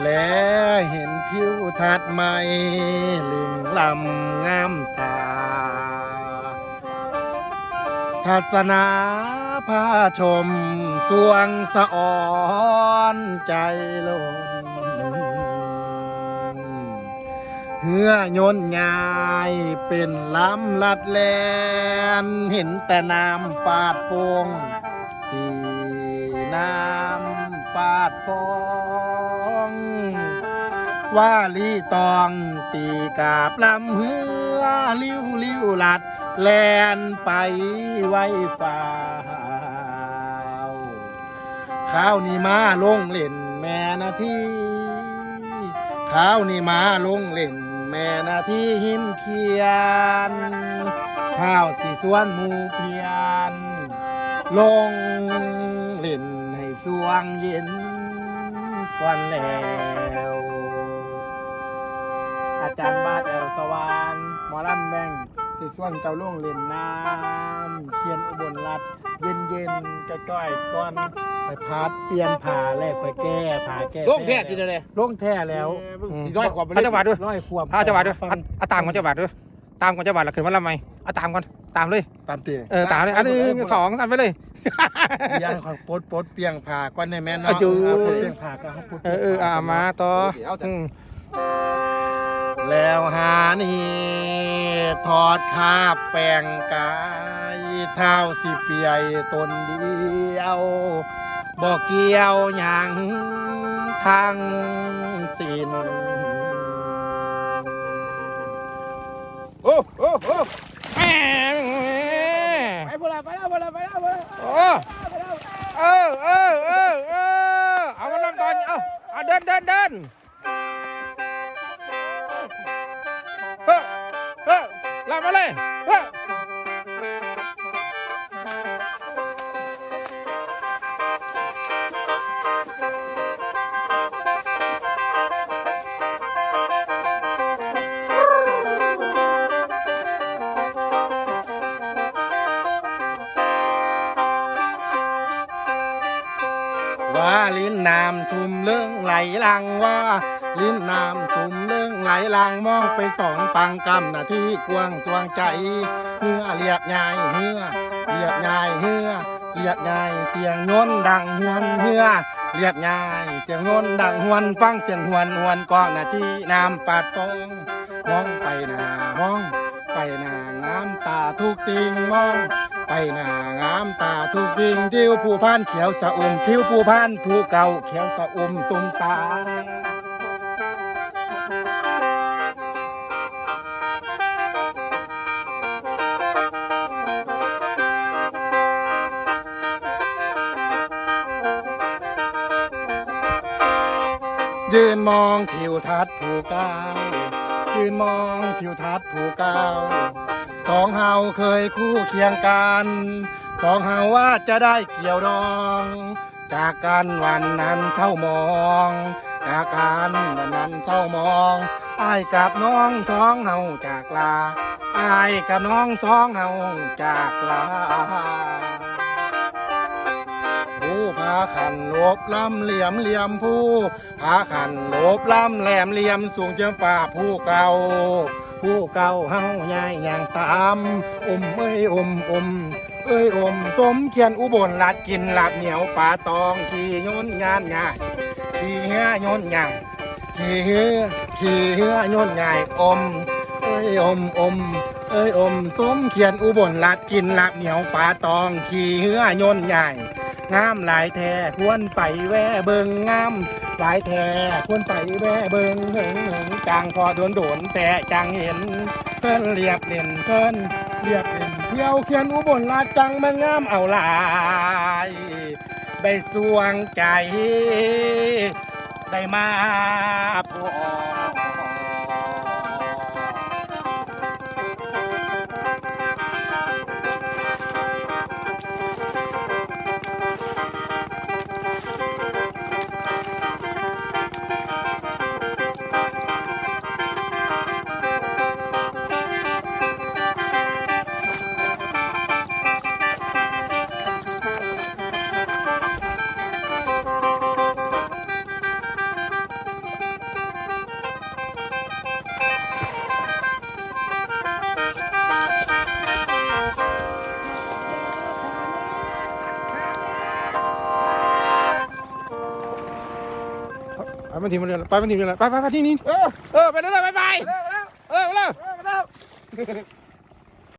แลเห็นผิวธาตุไม้ลิงลำงามตา ทัศนาพาชมสวงสะอ่อนใจลนเหื่อยนงายเป็นลำลัดแลน เห็นแต่น้ำฟาดฟงตีน้ำฟาดฟอง ว่าลีตองตีกาบลำเหือลิ้วลิ้วหลัด แลนไปไว้ฝ่าข้าวนี่มาลงเล่นแม่นาทีข้าวนี่มาลงเล่นแม่นาทีหิมเขียน ข้าวสีสวนหมูเพียน ลงเล่นให้สวงเย็น ก่อนแล้วอาจารย์บาดแอลสวานหมอลำแบงสิส่วนเจ้าล่วงเล่นน้ำเขียนอุบลรัฐเย็นเย็นๆจะจ้อยๆก้อนไปพัดเปลี่ยนผ่าแลกไปแก้ผ่าแก้โลกแท้จริงเลยลงแท้แล้วสีร้อยกว่าไปเอาจังหวัดด้วยร้อยขวบเอาจังหวัดด้วยฟังเอาเอาตามก่อนจังหวัดด้วย ตามก่อนจังหวัดละขึ้นมาละไหมเอาตามก่อนตามเลย ตามเตียเออตามเลยอันหนึ่งสองตามไปเลยย่างของปดปดเปียงผ่าก้อนในแม่เนาะอาจุเอาปดเปียงผ่าก็เขาปดเออเอออ่ามาต่ออืมแล้วหานี่ถอดคราบแป้งกายเท้าสิเปียยตนเดียวบอกเกี่ยวหยังทางสิ้น โอ้โอ้โอ้แหมไปพวกเราไปแล้วพวกเราไปแล้วพวกเราโอ้เออเออเออเออเอามาลำตอนเอาเอาเดินเดินเดินเฮ้อเฮ้อลำมาเลยเฮ้อ ว่าลิ้นน้ำสุ่มเรื่องไหลลังว่า ลิ้นน้ำสุ่มเรื่องไหลลังมองไปสองปังกำนาที่กวงสวงใจเฮือเรียบยายเฮือเรียบยายเฮือเรียบยายเสียงโน้นดังหวนเฮือเรียบยายเสียงโน้นดังหวนฟังเสียงหวนหวนกองนาที่น้ำปาดตองมองไปหน้ามองไปหน้างามตาทุกสิ่งมอง ไปหน้างามตาทุกสิ่งทิวผู้พันเขียวสะอุ่มทิวผู้พันผู้เก่าเขียวสะอุ่มสุมตายืนมองทิวทัศน์ผู้เก่ายืนมองทิวทัศน์ผู้เก่า สองเฮาเคยคู่เคียงกัน สองเฮาว่าจะได้เกี่ยวดอง จากกันวันนั้นเศร้ามองจากกันวันนั้นเศร้ามองอ้ายกับน้องสองเฮาจากลาอ้ายกับน้องสองเฮาจากลาาขันลบลำเหลี่ยมเหลี่ยมผู้พาขันลบลำแหลมเหลี่ยมสูงเจียมฝ่าผู้เก่าผู้เก่าเฮาใหญ่อย่างตามอมเอ้ยอมอมเอ้ยอมสมเขียนอุบลลัดกินหลับเหนียวป่าตองขี่โยนงานง่ายขี่เหือโยนง่ายขี่เหือขี่เหือโยนง่ายอมเอ้ยอมอมเอ้ยอมสมเขียนอุบลลัดกินหลับเหนียวป่าตองขี่เหือโยนใหญ่ งามหลายแท้ควรไปแว่เบิงงามหลายแท้ควรไปแว่เบิงเหิงเหิงจางพอโดนโดนแต่จังเห็นเส้นเรียบเด่นเส้นเรียบเด่นเที่ยวเขียนอุบลราชจังมันงามเอาหลายได้สวงใจ ได้มาพอ ไปมันทีมันเรือไปมันทีมันเรือไปไปไปที่นี่เออเออไปเรื่อยไปไปเร็วเร็วเออไปเร็วเร็วเร็ว